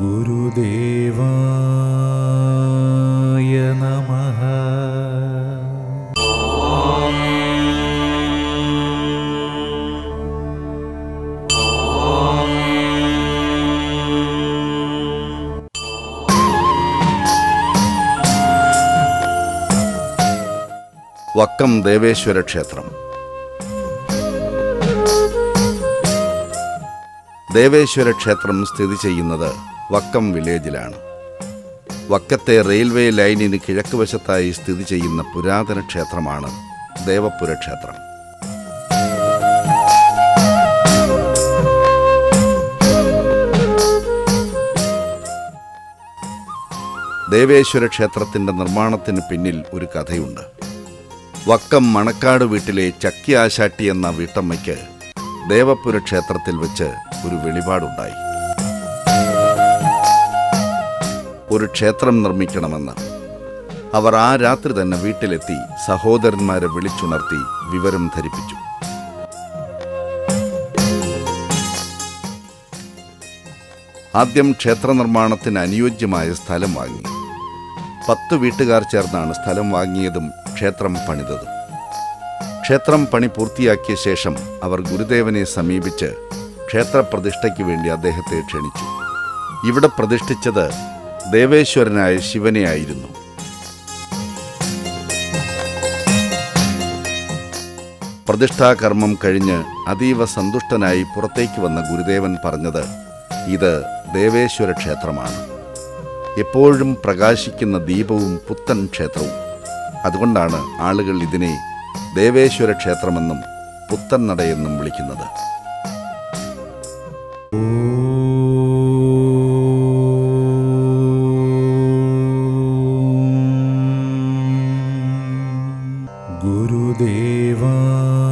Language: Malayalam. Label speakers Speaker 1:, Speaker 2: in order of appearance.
Speaker 1: ഗുരുദേവായ നമഃ.
Speaker 2: വക്കം ദേവേശ്വര ക്ഷേത്രം. ദേവേശ്വര ക്ഷേത്രം സ്ഥിതി ചെയ്യുന്നത് വക്കം വില്ലേജിലാണ്. വക്കത്തെ റെയിൽവേ ലൈനിന് കിഴക്ക് വശത്തായി സ്ഥിതി ചെയ്യുന്ന പുരാതന ക്ഷേത്രമാണ് ദേവപുര ക്ഷേത്രം. ദേവേശ്വര ക്ഷേത്രത്തിന്റെ നിർമ്മാണത്തിന് പിന്നിൽ ഒരു കഥയുണ്ട്. വക്കം മണക്കാട് വീട്ടിലെ ചക്കി ആശാട്ടി എന്ന വീട്ടമ്മയ്ക്ക് ദേവപുര ക്ഷേത്രത്തിൽ വെച്ച് ഒരു വെളിപാടുണ്ടായി. ഒരു ക്ഷേത്രം നിർമ്മിക്കണമെന്ന്. അവർ ആ രാത്രി തന്നെ വീട്ടിലെത്തി സഹോദരന്മാരെ വിളിച്ചുണർത്തി വിവരം ധരിപ്പിച്ചു. ആദ്യം ക്ഷേത്ര നിർമ്മാണത്തിന് അനുയോജ്യമായ സ്ഥലം വാങ്ങി. പത്ത് വീട്ടുകാർ ചേർന്നാണ് സ്ഥലം വാങ്ങിയതും ക്ഷേത്രം പണിതതും. ക്ഷേത്രം പണി പൂർത്തിയാക്കിയ ശേഷം അവർ ഗുരുദേവനെ സമീപിച്ച് ക്ഷേത്രപ്രതിഷ്ഠയ്ക്ക് വേണ്ടി അദ്ദേഹത്തെ ക്ഷണിച്ചു. ഇവിടെ പ്രതിഷ്ഠിച്ചത് ദേവേശ്വരനായ ശിവനെയായിരുന്നു പ്രതിഷ്ഠാകർമ്മം കഴിഞ്ഞ് അതീവ സന്തുഷ്ടനായി പുറത്തേക്ക് വന്ന ഗുരുദേവൻ പറഞ്ഞത് ഇത് ദേവേശ്വര ക്ഷേത്രമാണ്. എപ്പോഴും പ്രകാശിക്കുന്ന ദീപവും പുത്തൻ ക്ഷേത്രവും. അതുകൊണ്ടാണ് ആളുകൾ ഇതിനെ ദേവേശ്വര ക്ഷേത്രമെന്നും പുത്തൻ നടയെന്നും വിളിക്കുന്നത്.
Speaker 1: ഗുരുദേവായ